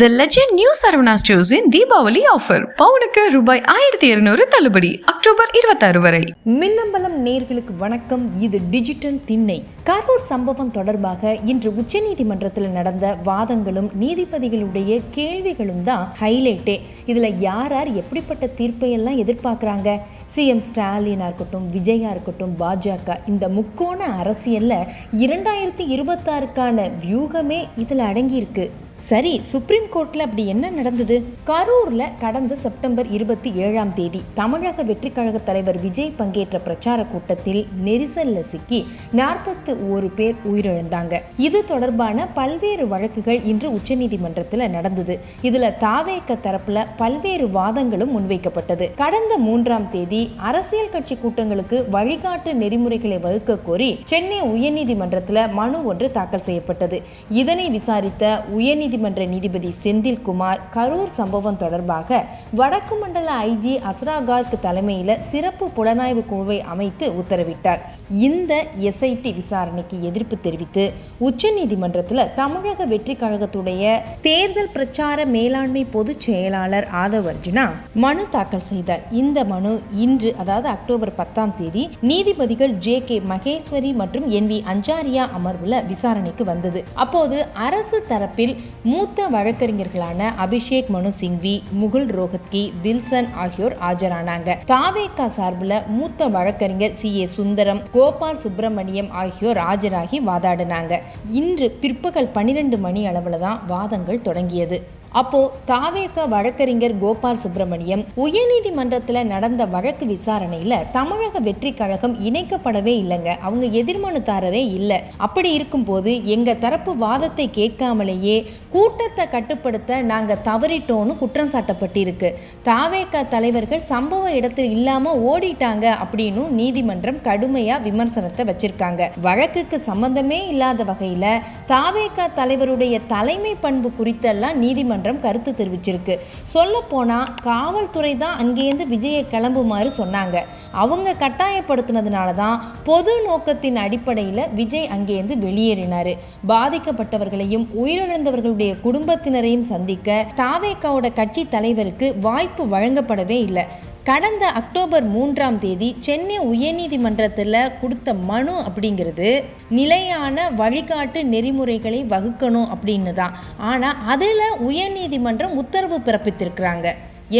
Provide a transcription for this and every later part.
த legend new Saravana ஸ்டோர்ஸின் Deepavali offer பவுனுக்கு ரூபாய் ஆயிரத்தி இருநூறு தள்ளுபடி அக்டோபர் இருபத்தாறு வரை. மின்னம்பலம் நேர்களுக்கு வணக்கம். இது டிஜிட்டல் திண்ணை. கரூர் சம்பவம் தொடர்பாக இன்று உச்சநீதிமன்றத்தில் நடந்த வாதங்களும் நீதிபதிகளுடைய கேள்விகளும் தான் ஹைலைட்டே. இதில் யார் யார் எப்படிப்பட்ட தீர்ப்பையெல்லாம் எதிர்பார்க்குறாங்க? சிஎம் ஸ்டாலினாக இருக்கட்டும் விஜயா இருக்கட்டும் பாஜக இந்த முக்கோண அரசியலில் இரண்டாயிரத்தி இருபத்தாறுக்கான வியூகமே இதில் அடங்கியிருக்கு. சரி சுப்ரீம் கோர்ட்ல அப்படி என்ன நடந்தது? கரூர்ல கடந்த செப்டம்பர் இருபத்தி ஏழாம் தேதி தமிழக வெற்றிக் கழக தலைவர் விஜய் பங்கேற்ற பிரச்சார கூட்டத்தில் நெரிசல்ல சிக்கி நாற்பத்து ஒரு பேர் உயிரிழந்தாங்க. இது தொடர்பான பல்வேறு வழக்குகள் இன்று உச்சநீதிமன்றத்தில் நடந்தது. இதுல தாவேக்க தரப்புல பல்வேறு வாதங்களும் முன்வைக்கப்பட்டது. கடந்த மூன்றாம் தேதி அரசியல் கட்சி கூட்டங்களுக்கு வழிகாட்டு நெறிமுறைகளை வகுக்க கோரி சென்னை உயர்நீதிமன்றத்தில் மனு ஒன்று தாக்கல் செய்யப்பட்டது. இதனை விசாரித்த உயர்நீதி உயர்நீதிமன்ற நீதிபதி செந்தில்குமார் கரூர் சம்பவம் தொடர்பாக வடக்கு மண்டல ஐஜி அஸ்ராகார்க் தலைமையில் சிறப்பு புலனாய்வு குழுவை அமைத்து உத்தரவிட்டார். இந்த எஸ்ஐடி விசாரணைக்கு எதிர்ப்பு தெரிவித்து உச்சநீதிமன்றத்தில் தமிழக வெற்றி கழகத்துடைய தேர்தல் பிரச்சார மேலாண்மை பொதுச் செயலாளர் ஆதவ் அர்ஜுனா மனு தாக்கல் செய்தார். இந்த மனு இன்று அதாவது அக்டோபர் பத்தாம் தேதி நீதிபதிகள் ஜே கே மகேஸ்வரி மற்றும் என் வி அஞ்சாரியா அமர்வுல விசாரணைக்கு வந்தது. அப்போது அரசு தரப்பில் மூத்த வழக்கறிஞர்களான அபிஷேக் மனு சிங்வி முகுல் ரோஹத்கி வில்சன் ஆகியோர் ஆஜரானாங்க. தாவேகா சார்பில் மூத்த வழக்கறிஞர் சி. ஏ. சுந்தரம் கோபால் சுப்பிரமணியம் ஆகியோர் ஆஜராகி வாதாடினாங்க. இன்று பிற்பகல் பன்னிரண்டு மணி அளவில் தான் வாதங்கள் தொடங்கியது. அப்போ தாவேக வழக்கறிஞர் கோபால் சுப்பிரமணியம் உயர்நீதிமன்றத்தில் நடந்த வழக்கு விசாரணையில தமிழக வெற்றி கழகம் இணைக்கப்படவே இல்லைங்க. அவங்க எதிர்மனுதாரரே இல்லை. அப்படி இருக்கும்போது எங்க தரப்பு வாதத்தை கேட்காமலேயே கூட்டத்தை கட்டுப்படுத்த நாங்க தவறிட்டோம்னு குற்றம் சாட்டப்பட்டிருக்கு. தாவேக தலைவர்கள் சம்பவ இடத்தில் இல்லாம ஓடிட்டாங்க அப்படின்னு நீதிமன்றம் கடுமையா விமர்சனத்தை வச்சிருக்காங்க. வழக்குக்கு சம்பந்தமே இல்லாத வகையில தாவேக தலைவருடைய தலைமை பண்பு குறித்தெல்லாம் நீதிமன்றம் நீதிமன்றம் கருத்து தெரிவிச்சிருக்கு. சொல்லப்போனால் காவல்துறை தான் அங்கேருந்து விஜயை கிளம்புமாறு சொன்னாங்க. அவங்க கட்டாயப்படுத்தினதுனால தான் பொது நோக்கத்தின் அடிப்படையில் விஜய் அங்கேருந்து வெளியேறினார். பாதிக்கப்பட்டவர்களையும் உயிரிழந்தவர்களுடைய குடும்பத்தினரையும் சந்திக்க தாவேக்காவோட கட்சி தலைவருக்கு வாய்ப்பு வழங்கப்படவே இல்லை. கடந்த அக்டோபர் மூன்றாம் தேதி சென்னை உயர்நீதிமன்றத்தில் கொடுத்த மனு அப்படிங்கிறது நிலையான வழிகாட்டு நெறிமுறைகளை வகுக்கணும் அப்படின்னு தான் ஆனால் அதில் உயர்நீதிமன்றம் உத்தரவு பிறப்பித்திருக்கிறாங்க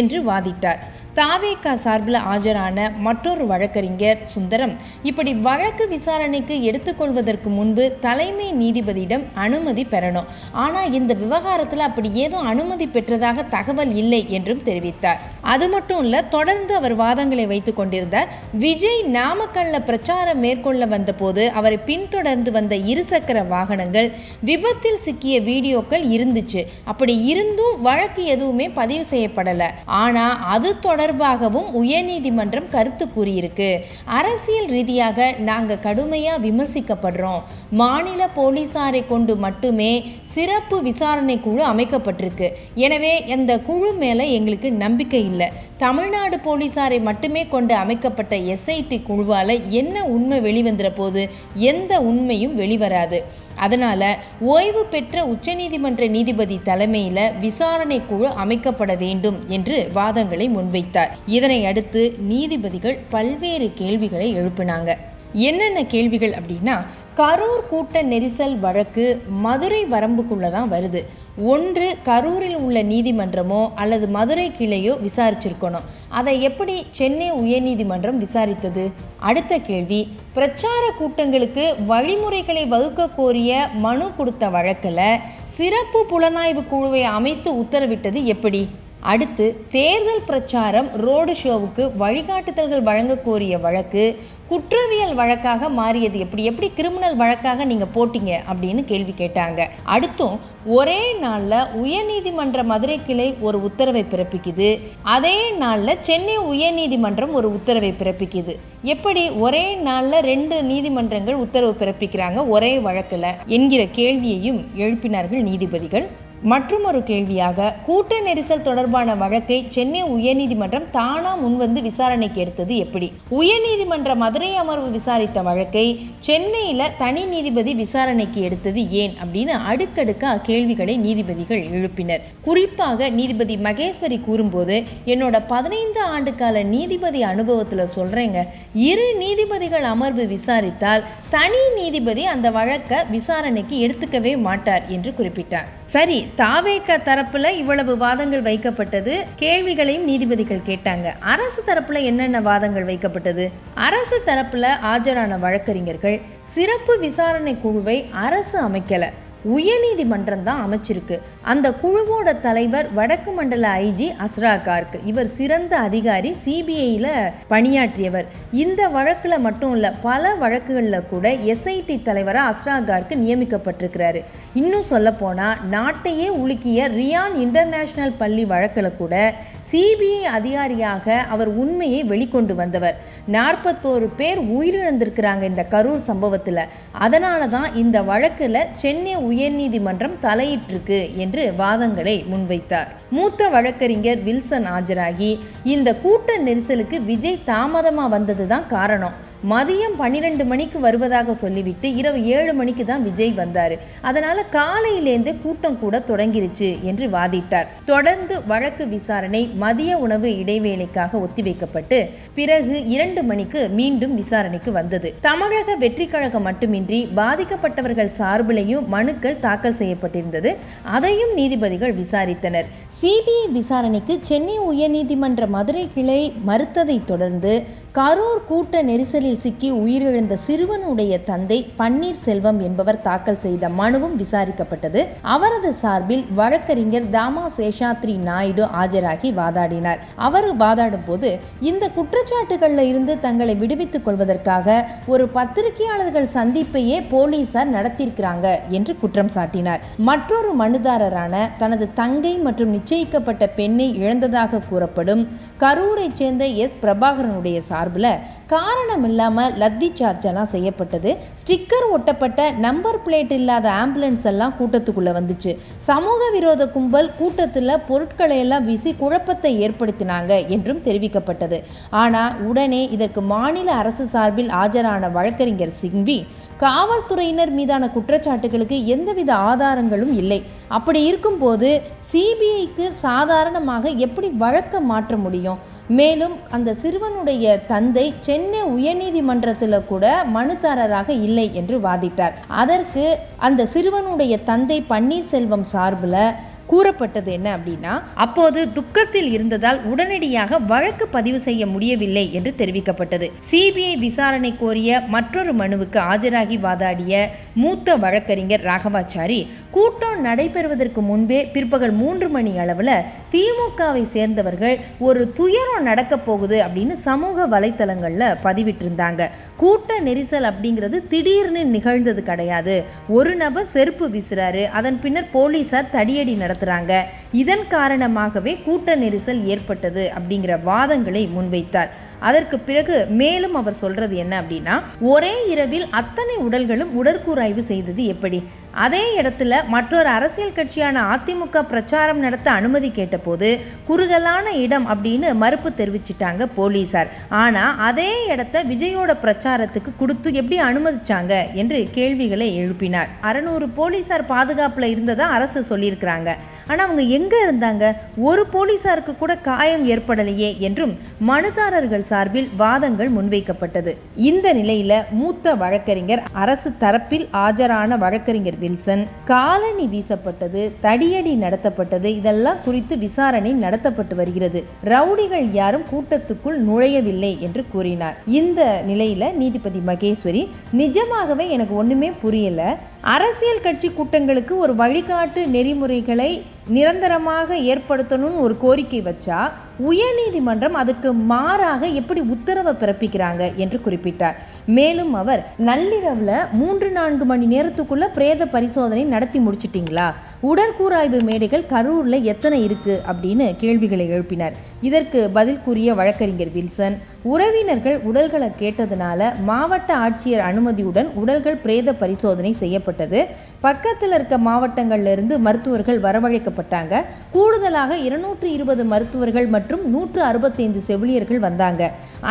என்று வாதிட்டார். தாவேகா சார்பில் ஆஜரான மற்றொரு வழக்கறிஞர் சுந்தரம் இப்படி வழக்கு விசாரணைக்கு எடுத்துக்கொள்வதற்கு முன்பு தலைமை நீதிபதியிடம் அனுமதி பெறணும். ஆனால் இந்த விவகாரத்தில் அப்படி ஏதும் அனுமதி பெற்றதாக தகவல் இல்லை என்றும் தெரிவித்தார். அது மட்டும் இல்லை தொடர்ந்து அவர் வாதங்களை வைத்து கொண்டிருந்தார் விஜய் நாமக்கல்ல பிரச்சாரம் மேற்கொள்ள வந்தபோது அவரை பின்தொடர்ந்து வந்த இருசக்கர வாகனங்கள் விபத்தில் சிக்கிய வீடியோக்கள் இருந்துச்சு. அப்படி இருந்தும் வழக்கு எதுவுமே பதிவு செய்யப்படலை. ஆனால் அது தொடர்பாகவும் உயர்நீதிமன்றம் கருத்து கூறியிருக்கு. அரசியல் ரீதியாக நாங்கள் கடுமையாக விமர்சிக்கப்படுறோம். மாநில போலீசாரை கொண்டு மட்டுமே சிறப்பு விசாரணை குழு அமைக்கப்பட்டிருக்கு. எனவே அந்த குழு மேலே எங்களுக்கு நம்பிக்கை இல்லை. தமிழ்நாடு போலீசாரை மட்டுமே கொண்டு அமைக்கப்பட்ட எஸ்ஐடி குழுவால் என்ன உண்மை வெளிவந்துற போது எந்த உண்மையும் வெளிவராது. அதனால் ஓய்வு பெற்ற உச்சநீதிமன்ற நீதிபதி தலைமையில் விசாரணை குழு அமைக்கப்பட வேண்டும் என்று வாதங்களை முன்வைத்தார். இதனை அடுத்து நீதிபதிகள் பல்வேறு கேள்விகளை எழுப்பினாங்க. என்னென்ன கேள்விகள் அப்படின்னா கரூர் கூட்ட நெரிசல் வழக்கு மதுரை வரம்புக்குள்ளே தான் வருது. ஒன்று கரூரில் உள்ள நீதிமன்றமோ அல்லது மதுரை கிளையோ விசாரிச்சிருக்கணும். அதை எப்படி சென்னை உயர்நீதிமன்றம் விசாரித்தது? அடுத்த கேள்வி பிரச்சார கூட்டங்களுக்கு வழிமுறைகளை வகுக்க கோரிய மனு கொடுத்த வழக்கில் சிறப்பு புலனாய்வு குழுவை அமைத்து உத்தரவிட்டது எப்படி? அடுத்து தேர்தல் பிரச்சாரம் ரோடு ஷோவுக்கு வழிகாட்டுதல்கள் வழங்க கோரிய வழக்கு குற்றவியல் வழக்காக மாறியது எப்படி எப்படி கிரிமினல் வழக்காக நீங்கள் போட்டீங்க அப்படின்னு கேள்வி கேட்டாங்க. அடுத்தும் ஒரே நாளில் உயர்நீதிமன்ற மதுரை கிளை ஒரு உத்தரவை பிறப்பிக்குது. அதே நாளில் சென்னை உயர்நீதிமன்றம் ஒரு உத்தரவை பிறப்பிக்குது. எப்படி ஒரே நாளில் ரெண்டு நீதிமன்றங்கள் உத்தரவு பிறப்பிக்கிறாங்க ஒரே வழக்கில் என்கிற கேள்வியையும் எழுப்பினார்கள் நீதிபதிகள். மற்றொரு கேள்வியாக கூட்ட நெரிசல் தொடர்பான வழக்கை சென்னை உயர்நீதிமன்றம் தானா முன்வந்து விசாரணைக்கு எடுத்தது எப்படி? உயர்நீதிமன்ற மதுரை அமர்வு விசாரித்த வழக்கை சென்னையில் தனி நீதிபதி விசாரணைக்கு எடுத்தது ஏன் அப்படின்னு அடுக்கடுக்கா கேள்விகளை நீதிபதிகள் எழுப்பினர். குறிப்பாக நீதிபதி மகேஸ்வரி கூறும்போது என்னோட பதினைந்து ஆண்டு கால நீதிபதி அனுபவத்தில் சொல்றேங்க. இரு நீதிபதிகள் அமர்வு விசாரித்தால் தனி நீதிபதி அந்த வழக்கை விசாரணைக்கு எடுத்துக்கவே மாட்டார் என்று குறிப்பிட்டார். சரி தாவேக தரப்புல இவ்வளவு வாதங்கள் வைக்கப்பட்டது. கேள்விகளையும் நீதிபதிகள் கேட்டாங்க. அரசு தரப்புல என்னென்ன வாதங்கள் வைக்கப்பட்டது? அரசு தரப்புல ஆஜரான வழக்கறிஞர்கள் சிறப்பு விசாரணை குழுவை அரசு அமைக்கல. உயர்நீதிமன்றம் தான் அமைச்சிருக்கு. அந்த குழுவோட தலைவர் வடக்கு மண்டல ஐஜி அஸ்ரா கார்க் இவர் சிறந்த அதிகாரி சிபிஐயில் பணியாற்றியவர். இந்த வழக்கில் மட்டும் இல்லை பல வழக்குகளில் கூட எஸ்ஐடி தலைவராக அஸ்ரா கார்க் நியமிக்கப்பட்டிருக்கிறாரு. இன்னும் சொல்லப்போனால் நாட்டையே உலுக்கிய ரியான் இன்டர்நேஷனல் பள்ளி வழக்கில் கூட சிபிஐ அதிகாரியாக அவர் உண்மையை வெளிக்கொண்டு வந்தவர். நாற்பத்தோரு பேர் உயிரிழந்திருக்கிறாங்க இந்த கரூர் சம்பவத்தில். அதனால தான் இந்த வழக்கில் சென்னை உயர்நீதிமன்றம் தலையிட்டிருக்கு என்று வாதங்களை முன்வைத்தார். மூத்த வழக்கறிஞர் வில்சன் ஆஜராகி இந்த கூட்ட நெரிசலுக்கு விஜய் தாமதமா வந்தது தான் காரணம். மதியம் பன்னிரெண்டு மணிக்கு வருவதாக சொல்லிவிட்டு இரவு ஏழு மணிக்கு தான் விஜய் வந்தார். அதனால் காலையிலேருந்து கூட்டம் கூட தொடங்கிருச்சு என்று வாதிட்டார். தொடர்ந்து வழக்கு விசாரணை மதிய உணவு இடைவேளைக்காக ஒத்திவைக்கப்பட்டு பிறகு இரண்டு மணிக்கு மீண்டும் விசாரணைக்கு வந்தது. தமிழக வெற்றி கழகம் மட்டுமின்றி பாதிக்கப்பட்டவர்கள் சார்பிலையும் மனுக்கள் தாக்கல் செய்யப்பட்டிருந்தது. அதையும் நீதிபதிகள் விசாரித்தனர். சிபிஐ விசாரணைக்கு சென்னை உயர்நீதிமன்ற மதுரை கிளை மறுத்ததை தொடர்ந்து கரூர் கூட்ட நெரிசலில் சிக்கி உயிரிழந்த சிறுவனுடைய தந்தை பன்னீர்செல்வம் என்பவர் தாக்கல் செய்த மனுவும் விசாரிக்கப்பட்டது. அவரது சார்பில் வழக்கறிஞர் தாமா சேஷாத்ரி நாயுடு ஆஜராகி வாதாடினார். அவர் வாதாடும் போது இந்த குற்றச்சாட்டுகளில் இருந்து தங்களை விடுவித்துக் கொள்வதற்காக ஒரு பத்திரிகையாளர்கள் சந்திப்பையே போலீசார் நடத்தியிருக்கிறாங்க என்று குற்றம் சாட்டினார். மற்றொரு மனுதாரரான தனது தங்கை மற்றும் நிச்சயிக்கப்பட்ட பெண்ணை இழந்ததாக கூறப்படும் கரூரைச் சேர்ந்த எஸ். பிரபாகரனுடைய சார்பில் காரணம் இல்லாமல் லத்தி சார்ஜ் எல்லாம் செய்யப்பட்டது. ஸ்டிக்கர் ஒட்டப்பட்ட நம்பர் பிளேட் இல்லாத ஆம்புலன்ஸ் எல்லாம் கூட்டத்துக்குள்ளே வந்துச்சு. சமூக விரோத கும்பல் கூட்டத்தில் பொருட்களை எல்லாம் வீசி குழப்பத்தை ஏற்படுத்தினாங்க என்றும் தெரிவிக்கப்பட்டது. ஆனால் உடனே இதற்கு மாநில அரசு சார்பில் ஆஜரான வழக்கறிஞர் சிங்வி காவல்துறையினர் மீதான குற்றச்சாட்டுகளுக்கு எந்தவித ஆதாரங்களும் இல்லை. அப்படி இருக்கும்போது சிபிஐக்கு சாதாரணமாக எப்படி வழக்க மாற்ற முடியும்? மேலும் அந்த சிறுவனுடைய தந்தை சென்னை உயர்நீதிமன்றத்தில் கூட மனுதாரராக இல்லை என்று வாதிட்டார். அதற்கு அந்த சிறுவனுடைய தந்தை பன்னீர்செல்வம் சார்பில் கூறப்பட்டது என்ன அப்படின்னா அப்போது துக்கத்தில் இருந்ததால் உடனடியாக வழக்கு பதிவு செய்ய முடியவில்லை என்று தெரிவிக்கப்பட்டது. சிபிஐ விசாரணை கோரிய மற்றொரு மனுவுக்கு ஆஜராகி வாதாடிய மூத்த வழக்கறிஞர் ராகவாச்சாரி கூட்டம் நடைபெறுவதற்கு முன்பே பிற்பகல் மூன்று மணி அளவில் திமுகவை சேர்ந்தவர்கள் ஒரு துயரம் நடக்க போகுது அப்படின்னு சமூக வலைத்தளங்களில் பதிவிட்டிருந்தாங்க. கூட்ட நெரிசல் அப்படிங்கிறது திடீர்னு நிகழ்ந்தது கிடையாது. ஒரு நபர் செருப்பு வீசுறாரு அதன் பின்னர் போலீசார் தடியடி நடத்துகிறாங்க இதன் காரணமாகவே கூட்ட நெரிசல் ஏற்பட்டது அப்படிங்கிற வாதங்களை முன்வைத்தார். அதற்கு பிறகு மேலும் அவர் சொல்றது என்ன அப்படின்னா ஒரே இரவில் அத்தனை உடல்களும் உடற்கூராய்வு செய்தது எப்படி? அதே இடத்துல மற்றொரு அரசியல் கட்சியான அதிமுக பிரச்சாரம் நடத்த அனுமதி கேட்டபோது குறுகலான இடம் அப்படின்னு மறுப்பு தெரிவிச்சிட்டாங்க போலீசார். ஆனால் அதே இடத்த விஜயோட பிரச்சாரத்துக்கு கொடுத்து எப்படி அனுமதிச்சாங்க என்று கேள்விகளை எழுப்பினார். அறநூறு போலீசார் பாதுகாப்பில் இருந்ததா அரசு சொல்லியிருக்கிறாங்க. ஆனால் அவங்க எங்கே இருந்தாங்க? ஒரு போலீசாருக்கு கூட காயம் ஏற்படலையே என்றும் மனுதாரர்கள் சார்பில் வாதங்கள் முன்வைக்கப்பட்டது. இந்த நிலையில் மூத்த வழக்கறிஞர் அரசு தரப்பில் ஆஜரான வழக்கறிஞர் வில்சன். காலணி வீசப்பட்டது தடியடி நடத்தப்பட்டது இதெல்லாம் குறித்து விசாரணை நடத்தப்பட்டு வருகிறது. ரவுடிகள் யாரும் கூட்டத்துக்குள் நுழையவில்லை என்று கூறினார். இந்த நிலையில நீதிபதி மகேஸ்வரி நிஜமாகவே எனக்கு ஒண்ணுமே புரியல. அரசியல் கட்சி கூட்டங்களுக்கு ஒரு வழிகாட்டு நெறிமுறைகளை நிரந்தரமாக ஏற்படுத்தணும்னு ஒரு கோரிக்கை வச்சா உயர்நீதிமன்றம் அதற்கு மாறாக எப்படி உத்தரவை பிறப்பிக்கிறாங்க என்று குறிப்பிட்டார். மேலும் அவர் நள்ளிரவில் மூன்று நான்கு மணி நேரத்துக்குள்ள பிரேத பரிசோதனை நடத்தி முடிச்சிட்டிங்களா? உடற்கூராய்வு மேடைகள் கரூரில் எத்தனை இருக்கு? அப்படின்னு கேள்விகளை எழுப்பினார். இதற்கு பதில் கூறிய வழக்கறிஞர் வில்சன் உறவினர்கள் உடல்களை கேட்டதுனால மாவட்ட ஆட்சியர் அனுமதியுடன் உடல்கள் பிரேத பரிசோதனை செய்யப்பட்டு ஏற்பட்டது. பக்கத்தில் இருக்க மாவட்டங்களிலிருந்து மருத்துவர்கள் வரவழைக்கப்பட்டாங்க. கூடுதலாக இருநூற்று இருபது மருத்துவர்கள் மற்றும் நூற்று அறுபத்தைந்து செவிலியர்கள் வந்தாங்க.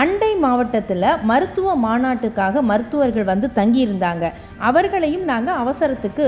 அண்டை மாவட்டத்தில் மருத்துவ மாநாட்டுக்காக மருத்துவர்கள் வந்து தங்கியிருந்தாங்க. அவர்களையும் நாங்கள் அவசரத்துக்கு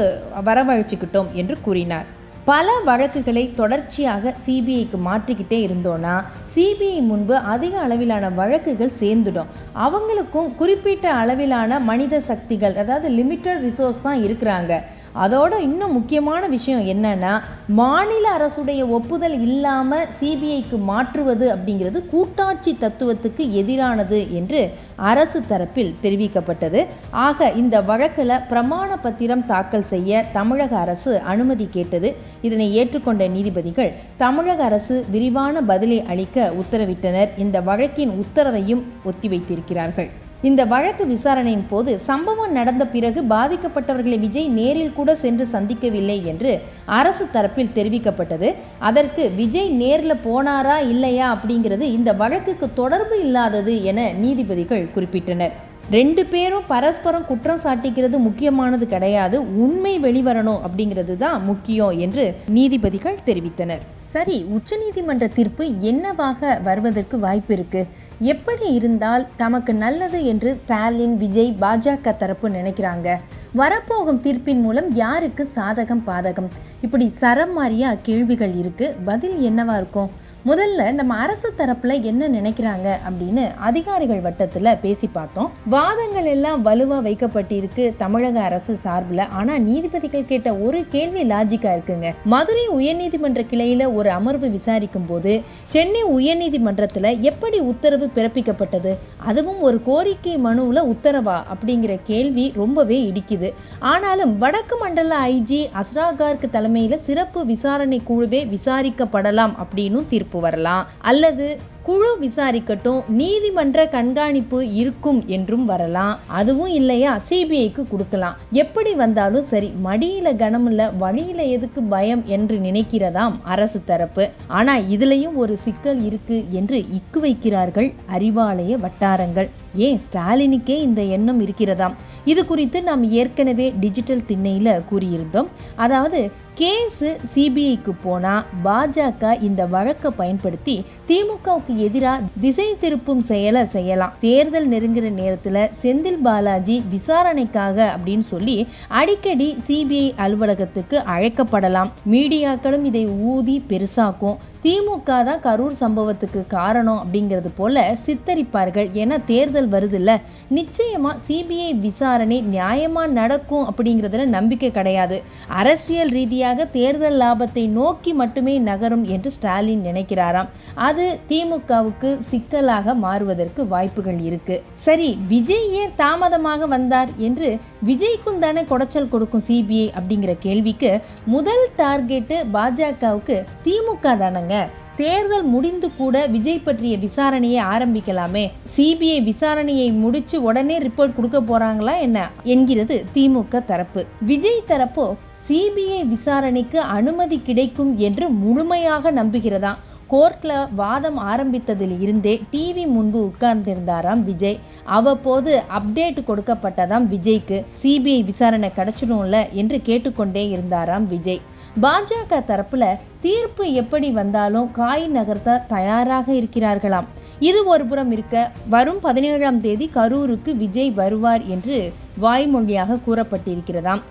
வரவழைச்சிக்கிட்டோம் என்று கூறினார். பல வழக்குகளை தொடர்ச்சியாக சிபிஐக்கு மாற்றிக்கிட்டே இருந்தோன்னா சிபிஐ முன்பு அதிக அளவிலான வழக்குகள் சேர்ந்துடும். அவங்களுக்கும் குறிப்பிட்ட அளவிலான மனித சக்திகள் அதாவது லிமிட்டட் ரிசோர்ஸ் தான் இருக்கிறாங்க. அதோட இன்னும் முக்கியமான விஷயம் என்னன்னா மாநில அரசுடைய ஒப்புதல் இல்லாமல் சிபிஐக்கு மாற்றுவது அப்படிங்கிறது கூட்டாட்சி தத்துவத்துக்கு எதிரானது என்று அரசு தரப்பில் தெரிவிக்கப்பட்டது. ஆக இந்த வழக்கில் பிரமாண பத்திரம் தாக்கல் செய்ய தமிழக அரசு அனுமதி கேட்டது. இதனை ஏற்றுக்கொண்ட நீதிபதிகள் தமிழக அரசு விரிவான பதிலை அளிக்க உத்தரவிட்டனர். இந்த வழக்கின் உத்தரவையும் ஒத்திவைத்திருக்கிறார்கள். இந்த வழக்கு விசாரணையின் போது சம்பவம் நடந்த பிறகு பாதிக்கப்பட்டவர்களை விஜய் நேரில் கூட சென்று சந்திக்கவில்லை என்று அரசு தரப்பில் தெரிவிக்கப்பட்டது. அதற்கு விஜய் நேரில் போனாரா இல்லையா அப்படிங்கிறது இந்த வழக்குக்கு தொடர்பு இல்லாதது என நீதிபதிகள் குறிப்பிட்டனர். ரெண்டு பேரும் பரஸ்பரம் குற்றம் சாட்டிக்கிறது முக்கியமானது கிடையாது உண்மை வெளிவரணும் அப்படிங்கிறது தான் முக்கியம் என்று நீதிபதிகள் தெரிவித்தனர். சரி உச்சநீதிமன்ற தீர்ப்பு என்னவாக வருவதற்கு வாய்ப்பு இருக்கு? எப்படி இருந்தால் தமக்கு நல்லது என்று ஸ்டாலின் விஜய் பாஜக தரப்பு நினைக்கிறாங்க. வரப்போகும் தீர்ப்பின் மூலம் யாருக்கு சாதகம் பாதகம்? இப்படி சரம் மாறியா கேள்விகள் இருக்கு. பதில் என்னவா இருக்கும்? முதல்ல நம்ம அரசு தரப்புல என்ன நினைக்கிறாங்க அப்படின்னு அதிகாரிகள் வட்டத்துல பேசி பார்த்தோம். வாதங்கள் எல்லாம் வலுவா வைக்கப்பட்டிருக்கு தமிழக அரசு சார்பில். ஆனா நீதிபதிகள் கேட்ட ஒரு கேள்வி லாஜிக்கா இருக்குங்க. மதுரை உயர்நீதிமன்ற கிளையில ஒரு அமர்வு விசாரிக்கும் போது சென்னை உயர்நீதிமன்றத்துல எப்படி உத்தரவு பிறப்பிக்கப்பட்டது? அதுவும் ஒரு கோரிக்கை மனுவில் உத்தரவா? அப்படிங்கிற கேள்வி ரொம்பவே இடிக்குது. ஆனாலும் வடக்கு மண்டல ஐஜி அஸ்ராகார்க்கு தலைமையில் சிறப்பு விசாரணை குழுவே விசாரிக்கப்படலாம் அப்படின்னும் தீர்ப்பு வரலாம். அல்லது குழு விசாரிக்கட்டும் நீதிமன்ற கண்காணிப்பு இருக்கும் என்றும் வரலாம். அதுவும் இல்லையா? சிபிஐக்கு கொடுக்கலாம். எப்படி வந்தாலும் சரி மடியில கனமில்ல வழியில எதுக்கு பயம் என்று நினைக்கிறதாம் அரசு தரப்பு. ஆனா இதுலயும் ஒரு சிக்கல் இருக்கு என்று இக்கு வைக்கிறார்கள் அறிவாலய வட்டாரங்கள். ஏன்? ஸ்டாலினுக்கே இந்த எண்ணம் இருக்கிறதாம். இது குறித்து நாம் ஏற்கனவே டிஜிட்டல் திண்ணையில் கூறியிருந்தோம். அதாவது கேஸு சிபிஐக்கு போனால் பாஜக இந்த வழக்கை பயன்படுத்தி திமுகவுக்கு எதிராக திசை திருப்பும் செயலை செய்யலாம். தேர்தல் நெருங்குற நேரத்தில் செந்தில் பாலாஜி விசாரணைக்காக அப்படின்னு சொல்லி அடிக்கடி சிபிஐ அலுவலகத்துக்கு அழைக்கப்படலாம். மீடியாக்களும் இதை ஊதி பெருசாக்கும். திமுக தான் கரூர் சம்பவத்துக்கு காரணம் அப்படிங்கிறது போல சித்தரிப்பார்கள் ஏன்னா தேர்தல் வருதுல்ல. நிச்சயமா சிபிஐ விசாரணை நியாயமா நடக்கும் அப்படிங்கிறதுல நம்பிக்கை கிடையாது. அரசியல் ரீதியாக தேர்தல் லாபத்தை நோக்கி மட்டுமே நகரும் என்று ஸ்டாலின் நினைக்கிறாராம். அது திமுக திமுகவுக்கு சிக்கலாக மாறுவதற்கு வாய்ப்புகள் இருக்கு. சரி விஜய் ஏன் தாமதமாக வந்தார் என்று விஜய்க்கும் தானே குடைச்சல் கொடுக்கும் சிபிஐ அப்படிங்கிற கேள்விக்கு முதல் டார்கெட்டு பாஜகவுக்கு திமுக தானங்க. தேர்தல் முடிந்து கூட விஜய் பற்றிய விசாரணையை ஆரம்பிக்கலாமே. சிபிஐ விசாரணையை முடிச்சு உடனே ரிப்போர்ட் கொடுக்க போறாங்களா என்ன என்கிறது திமுக தரப்பு. விஜய் தரப்போ சிபிஐ விசாரணைக்கு அனுமதி கிடைக்கும் என்று முழுமையாக நம்புகிறதா? கோர்ட்டில் வாதம் ஆரம்பித்ததில் இருந்தே டிவி முன்பு உட்கார்ந்திருந்தாராம் விஜய். அவ்வப்போது அப்டேட் கொடுக்கப்பட்டதாம் விஜய்க்கு சிபிஐ விசாரணை கிடைச்சிடும்ல என்று கேட்டுக்கொண்டே இருந்தாராம் விஜய். பாஜக தரப்புல தீர்ப்பு எப்படி வந்தாலும் காய் நகர்த்த தயாராக இருக்கிறார்களாம். இது ஒரு புறம் இருக்க வரும் பதினேழாம் தேதி கரூருக்கு விஜய் வருவார் என்று வாய்மொழியாக கூறப்பட்டிருக்கிறதாம்.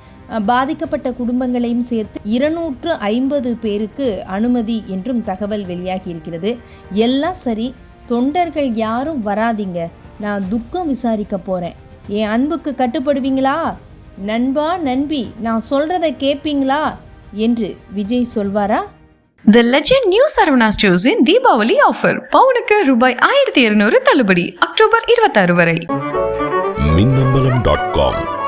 பாதிக்கப்பட்ட குடும்பங்களையும் சேர்த்து இருநூற்று ஐம்பது பேருக்கு அனுமதி என்றும் தகவல் வெளியாகி இருக்கிறது. எல்லாம் சரி தொண்டர்கள் யாரும் வராதீங்க. நான் துக்கம் விசாரிக்க போறேன். என் அன்புக்கு கட்டுப்படுவீங்களா? நண்பா நண்பி நான் சொல்றத கேட்பீங்களா என்று விஜய் சொல்வாரா? த லெஜெண்ட் நியூ சரவணா ஸ்டோர்ஸின் தீபாவளி ஆஃபர் பவுனுக்கு ரூபாய் ஆயிரத்தி இருநூறு தள்ளுபடி அக்டோபர் இருபத்தாறு வரை. Minnambalam dot com